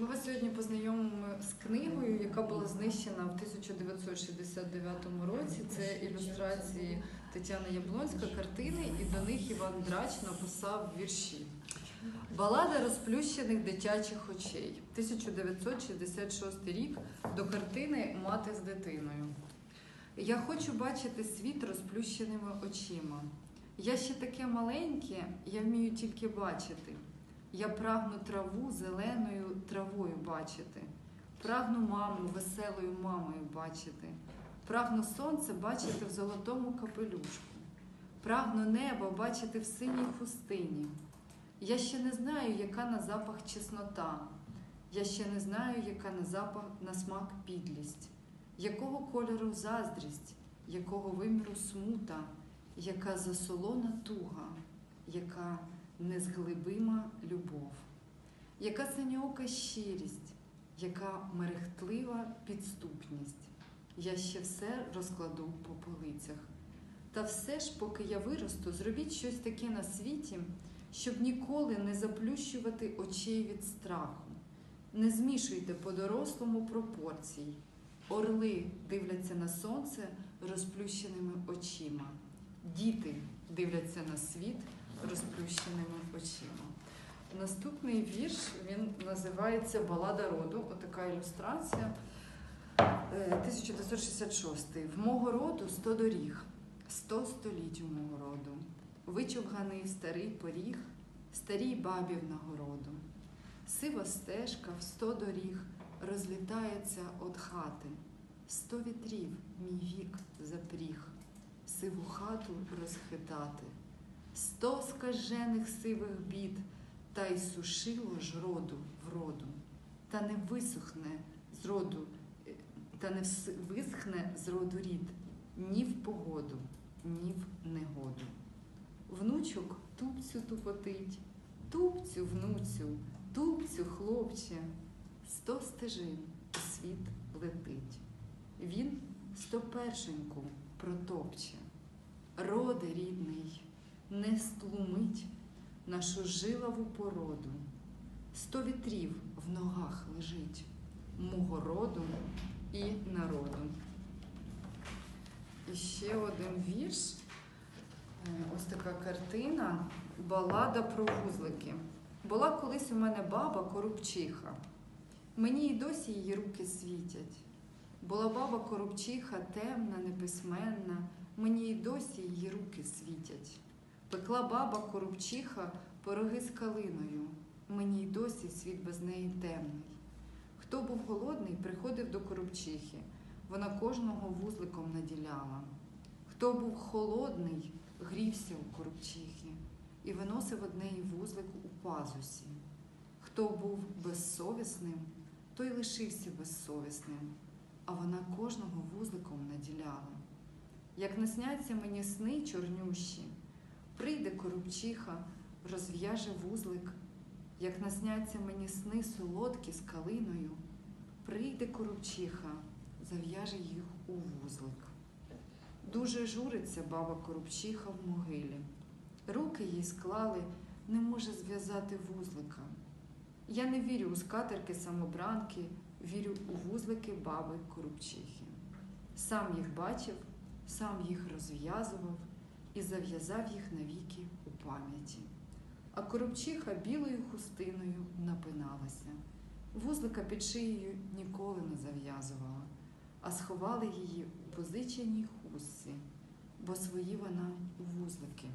Ми вас сьогодні познайомимо з книгою, яка була знищена в 1969 році. Це ілюстрації Тетяни Яблонська, картини, і до них Іван Драч написав вірші. Балада розплющених дитячих очей. 1966 рік до картини Мати з дитиною. Я хочу бачити світ розплющеними очима. Я ще таке маленьке, я вмію тільки бачити. Я прагну траву зеленою травою бачити. Прагну маму веселою мамою бачити. Прагну сонце бачити в золотому капелюшку. Прагну небо бачити в синій хустині. Я ще не знаю, яка на запах чеснота. Я ще не знаю, яка на запах на смак підлість, якого кольору заздрість, якого виміру смута, яка засолона туга, яка незглибима любов, яка синьока щирість, яка мерехтлива підступність. Я ще все розкладу по полицях. Та все ж, поки я виросту, зробіть щось таке на світі, щоб ніколи не заплющувати очей від страху. Не змішуйте по-дорослому пропорцій. Орли дивляться на сонце розплющеними очима. Діти дивляться на світ розплющеними очима. Наступний вірш він називається Балада роду. Отака ілюстрація. Е, 1966. В мого роду сто доріг, сто століть у мого роду. Вичовганий старий поріг, старій бабі в нагороду. Сива стежка в сто доріг розлітається од хати. Сто вітрів мій вік запріг, сиву хату розхитати. Сто скажених сивих бід, та й сушило ж роду в роду, та не висохне з роду, е, та не висхне з роду рід ні в погоду, ні в негоду. Внучок тупцю тупотить, тупцю, внуцю, тупцю, хлопче, сто стежин у світ летить. Він сто першеньку протопче. Роде рідний, не стлумить нашу жилаву породу. Сто вітрів в ногах лежить мого роду і народу. І ще один вірш. Е, Ось така картина Балада про вузлики. Була колись у мене баба корубчиха. Мені й досі її руки світять. Була баба корубчиха, темна, неписьменна, мені й досі її руки світять. Пекла баба корубчиха пироги з калиною, мені й досі світ без неї темний. Хто був голодний, приходив до корубчихи, вона кожного вузликом наділяла. Хто був холодний, грівся у корубчихи і виносив однеї вузлик у пазусі. Хто був безсовісним, той лишився безсовісним, а вона кожного вузликом наділяла. Як не сняться мені сни чорнющі, прийде корубчиха, розв'яже вузлик, як насняться мені сни солодкі з калиною, прийде корубчиха, зав'яже їх у вузлик. Дуже журиться баба корубчиха в могилі. Руки їй склали, не може зв'язати вузлика. Я не вірю у скатерки самобранки, вірю у вузлики баби корубчихи. Сам їх бачив, сам їх розв'язував і зав'язав їх навіки у пам'яті. А коробчиха білою хустиною напиналася. Вузлика під шиєю ніколи не зав'язувала, а сховали її у позиченій хустці, бо свої вона у вузлики